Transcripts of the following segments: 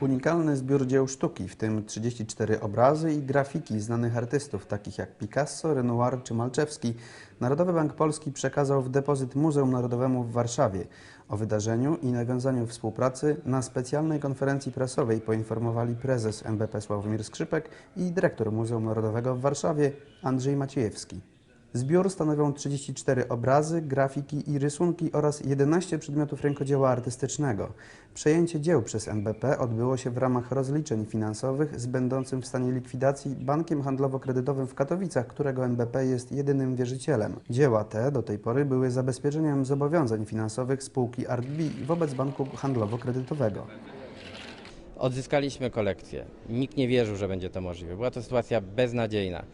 Unikalny zbiór dzieł sztuki, w tym 34 obrazy i grafiki znanych artystów takich jak Picasso, Renoir czy Malczewski, Narodowy Bank Polski przekazał w depozyt Muzeum Narodowemu w Warszawie. O wydarzeniu i nawiązaniu współpracy na specjalnej konferencji prasowej poinformowali prezes MBP Sławomir Skrzypek i dyrektor Muzeum Narodowego w Warszawie Andrzej Maciejewski. Zbiór stanowią 34 obrazy, grafiki i rysunki oraz 11 przedmiotów rękodzieła artystycznego. Przejęcie dzieł przez NBP odbyło się w ramach rozliczeń finansowych z będącym w stanie likwidacji Bankiem Handlowo-Kredytowym w Katowicach, którego NBP jest jedynym wierzycielem. Dzieła te do tej pory były zabezpieczeniem zobowiązań finansowych spółki ArtB wobec Banku Handlowo-Kredytowego. Odzyskaliśmy kolekcję. Nikt nie wierzył, że będzie to możliwe. Była to sytuacja beznadziejna.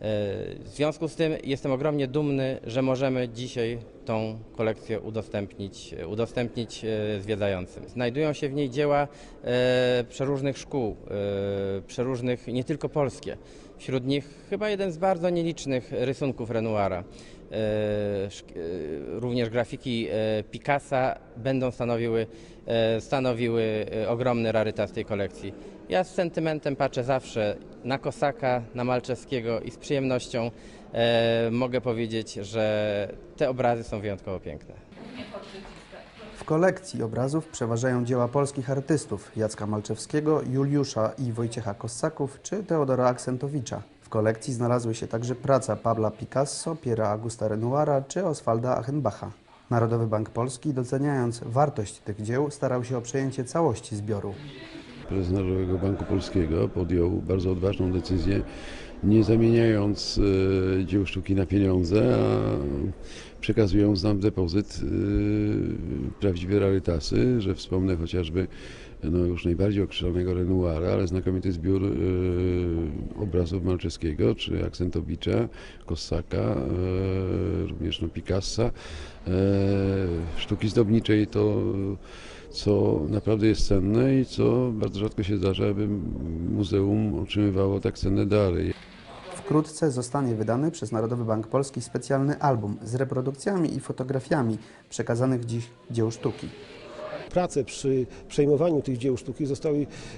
W związku z tym jestem ogromnie dumny, że możemy dzisiaj tą kolekcję udostępnić, udostępnić e, zwiedzającym. Znajdują się w niej dzieła e, przeróżnych szkół, e, przeróżnych, nie tylko polskie. Wśród nich chyba jeden z bardzo nielicznych rysunków Renoira. Również grafiki Picassa będą stanowiły, stanowiły ogromny rarytas tej kolekcji. Ja z sentymentem patrzę zawsze na Kosaka, na Malczewskiego i z przyjemnością e, mogę powiedzieć, że te obrazy są wyjątkowo piękne. W kolekcji obrazów przeważają dzieła polskich artystów Jacka Malczewskiego, Juliusza i Wojciecha Kossaków czy Teodora Aksentowicza. W kolekcji znalazły się także praca Pabla Picasso, Piera Augusta Renoira czy Oswalda Achenbacha. Narodowy Bank Polski, doceniając wartość tych dzieł, starał się o przejęcie całości zbioru. Prezes Narodowego Banku Polskiego podjął bardzo odważną decyzję, nie zamieniając e, dzieł sztuki na pieniądze, a przekazując nam depozyt e, prawdziwe rarytasy, że wspomnę chociażby no już najbardziej określonego Renoira, ale znakomity zbiór e, obrazów Malczewskiego czy Aksentowicza, Kossaka, e, również no, Picassa. E, sztuki zdobniczej to co naprawdę jest cenne i co bardzo rzadko się zdarza, aby muzeum otrzymywało tak cenne dary. Wkrótce zostanie wydany przez Narodowy Bank Polski specjalny album z reprodukcjami i fotografiami przekazanych dziś dzieł sztuki prace przy przejmowaniu tych dzieł sztuki zostały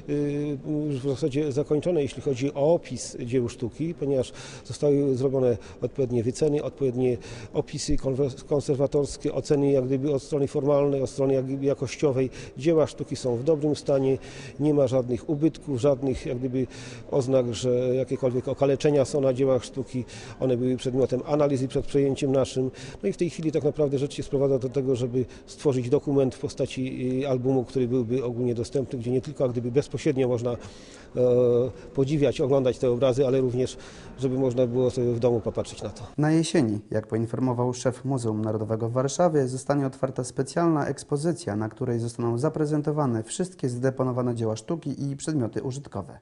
y, w zasadzie zakończone, jeśli chodzi o opis dzieł sztuki, ponieważ zostały zrobione odpowiednie wyceny, odpowiednie opisy konserwatorskie, oceny jak gdyby od strony formalnej, od strony jakościowej. Dzieła sztuki są w dobrym stanie, nie ma żadnych ubytków, żadnych jak gdyby oznak, że jakiekolwiek okaleczenia są na dziełach sztuki. One były przedmiotem analizy przed przejęciem naszym. No i w tej chwili tak naprawdę rzecz się sprowadza do tego, żeby stworzyć dokument w postaci albumu, który byłby ogólnie dostępny, gdzie nie tylko gdyby bezpośrednio można e, podziwiać, oglądać te obrazy, ale również, żeby można było sobie w domu popatrzeć na to. Na jesieni, jak poinformował szef Muzeum Narodowego w Warszawie, zostanie otwarta specjalna ekspozycja, na której zostaną zaprezentowane wszystkie zdeponowane dzieła sztuki i przedmioty użytkowe.